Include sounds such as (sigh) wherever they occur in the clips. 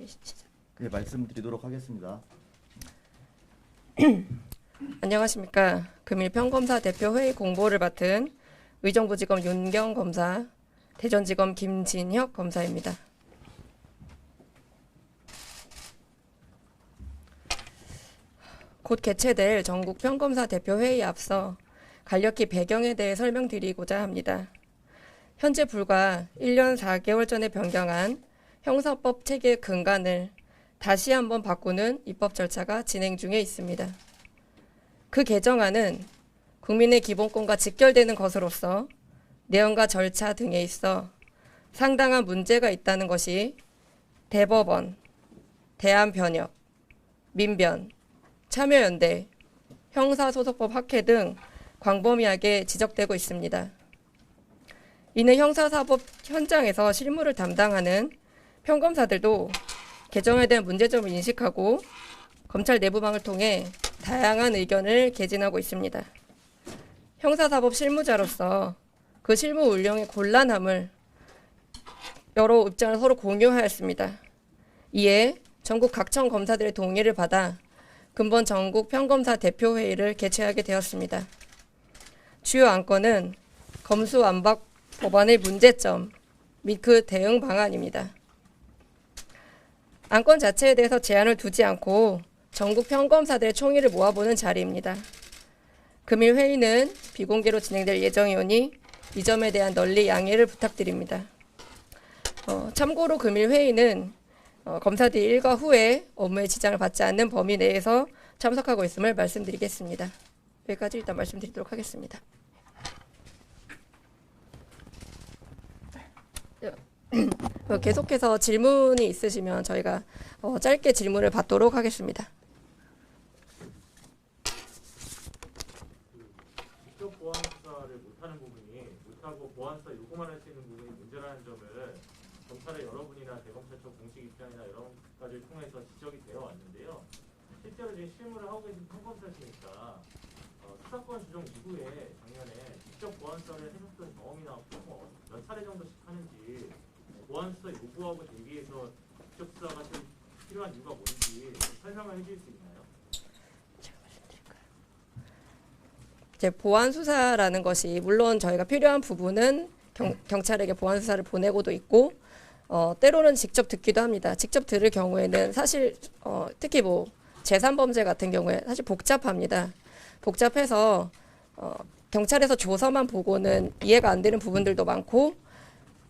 예, 시작. 네, 말씀드리도록 하겠습니다. (clears throat) 안녕하십니까. 금일 평검사 대표 회의 공보를 맡은 의정부지검 윤경 검사, 대전지검 김진혁 검사입니다. 곧 개최될 전국 평검사 대표 회의에 앞서 간략히 배경에 대해 설명드리고자 합니다. 현재 불과 1년 4개월 전에 변경한 형사법 체계 근간을 다시 한번 바꾸는 입법 절차가 진행 중에 있습니다. 그 개정안은 국민의 기본권과 직결되는 것으로서 내용과 절차 등에 있어 상당한 문제가 있다는 것이 대법원, 대한변협, 민변, 참여연대, 형사소송법 학회 등 광범위하게 지적되고 있습니다. 이는 형사사법 현장에서 실무를 담당하는 평검사들도 개정에 대한 문제점을 인식하고 검찰 내부망을 통해 다양한 의견을 개진하고 있습니다. 형사사법 실무자로서 그 실무 운영의 곤란함을 여러 입장을 서로 공유하였습니다. 이에 전국 각청 검사들의 동의를 받아 근본 전국 평검사 대표회의를 개최하게 되었습니다. 주요 안건은 검수완박 법안의 문제점 및 그 대응 방안입니다. 안건 자체에 대해서 제한을 두지 않고 전국 평검사들의 총의를 모아보는 자리입니다. 금일 회의는 비공개로 진행될 예정이오니 이 점에 대한 널리 양해를 부탁드립니다. 어, 참고로 금일 회의는 어, 검사들이 일과 후에 업무에 지장을 받지 않는 범위 내에서 참석하고 있음을 말씀드리겠습니다. 여기까지 일단 말씀드리도록 하겠습니다. 어, 계속해서 질문이 있으시면 저희가 어, 짧게 질문을 받도록 하겠습니다. 직접 보안 수사를 못하는 부분이 못하고 보안 수사 요구만 할 수 있는 부분이 문제라는 점을 검찰의 여러분이나 대검찰 쪽 공식 입장이나 여러 가지를 통해서 지적이 되어 왔는데요. 실제로 지금 실무를 하고 계신 평검사시니까 어, 수사권 주정 이후에 작년에 직접 보안 수사를 해줬던 경험이나 뭐몇 차례 정도씩 하는지 보안 수사 요구하고 대비해서 직접 수사가 좀 필요한 이유가 뭔지 좀 설명을 해줄 수 있나요? 이제 보안 수사라는 것이 물론 저희가 필요한 부분은 경, 경찰에게 보안 수사를 보내고도 있고 어, 때로는 직접 듣기도 합니다. 직접 들을 경우에는 사실 어, 특히 뭐 재산 범죄 같은 경우에 사실 복잡합니다. 복잡해서 어, 경찰에서 조서만 보고는 이해가 안 되는 부분들도 많고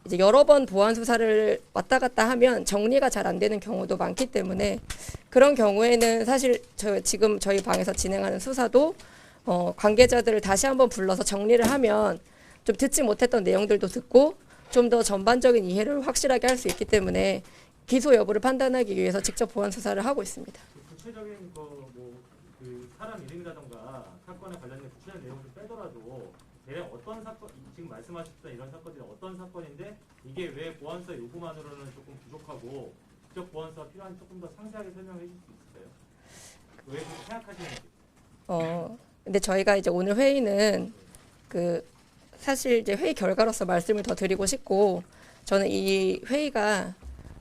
이제 여러 번 보안 수사를 왔다 갔다 하면 정리가 잘 안 되는 경우도 많기 때문에 그런 경우에는 사실 저 지금 저희 방에서 진행하는 수사도 어, 관계자들을 다시 한번 불러서 정리를 하면 좀 듣지 못했던 내용들도 듣고 좀 더 전반적인 이해를 확실하게 할 수 있기 때문에 기소 여부를 판단하기 위해서 직접 보안 수사를 하고 있습니다. 그 구체적인 거뭐그 사람 이름이라던가 사건에 관련된 구체적인 내용을 빼더라도 대략 어떤 사건 지금 말씀하셨던 이런 사건들이 어떤 사건인데 이게 왜 보안사 요구만으로는 조금 부족하고 직접 보안사가 필요한 조금 더 상세하게 설명해 주실 수 있을까요? 왜 그렇게 생각하시는지 어, 근데 저희가 이제 오늘 회의는 그 사실 이제 회의 결과로서 말씀을 더 드리고 싶고 저는 이 회의가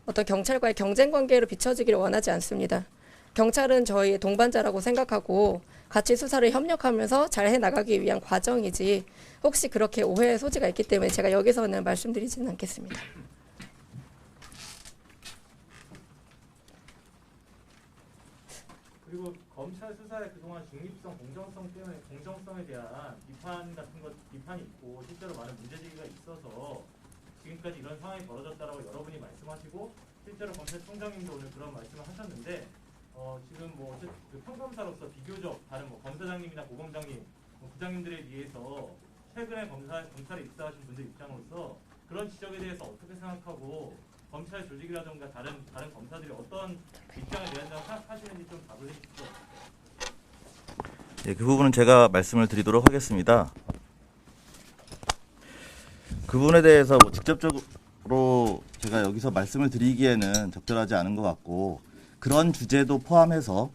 어떤 경찰과의 경쟁 관계로 비춰지기를 원하지 않습니다. 경찰은 저희의 동반자라고 생각하고 같이 수사를 협력하면서 잘 해나가기 위한 과정이지 혹시 그렇게 오해의 소지가 있기 때문에 제가 여기서는 말씀드리지는 않겠습니다. 그리고 검찰 수사의 그동안 중립성, 공정성 때문에 공정성에 대한 비판 같은 것 비판이 있고 실제로 많은 문제제기가 있어서 지금까지 이런 상황이 벌어졌다라고 여러분이 말씀하시고 실제로 검찰총장님도 오늘 그런 말씀을 하셨는데 어, 지금 뭐 어쨌든 그 평검사로서 비교적 다른 뭐 검사장님이나 고검장님, 뭐 부장님들에 비해서 최근에 검사 검찰에 입사하신 분들 입장으로서 그런 지적에 대해서 어떻게 생각하고 검찰 조직이라든가 다른 다른 검사들이 어떤 입장을 내한다고 생각하시는지 좀 답을 해주시죠. 네, 그 부분은 제가 말씀을 드리도록 하겠습니다. 그 부분에 대해서 뭐 직접적으로 제가 여기서 말씀을 드리기에는 적절하지 않은 것 같고 그런 주제도 포함해서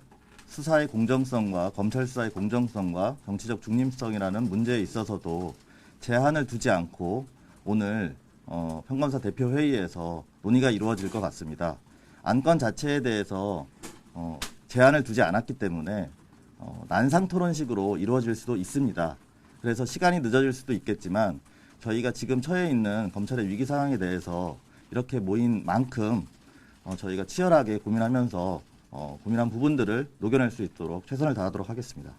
수사의 공정성과 검찰 수사의 공정성과 정치적 중립성이라는 문제에 있어서도 제한을 두지 않고 오늘 어, 평검사 대표 회의에서 논의가 이루어질 것 같습니다. 안건 자체에 대해서 어, 제한을 두지 않았기 때문에 어, 난상 토론식으로 이루어질 수도 있습니다. 그래서 시간이 늦어질 수도 있겠지만 저희가 지금 처해 있는 검찰의 위기 상황에 대해서 이렇게 모인 만큼 어, 저희가 치열하게 고민하면서 어, 고민한 부분들을 녹여낼 수 있도록 최선을 다하도록 하겠습니다.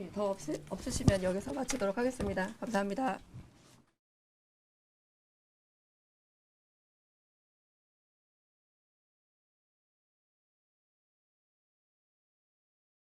예, 더 없으, 없으시면 여기서 마치도록 하겠습니다. 감사합니다.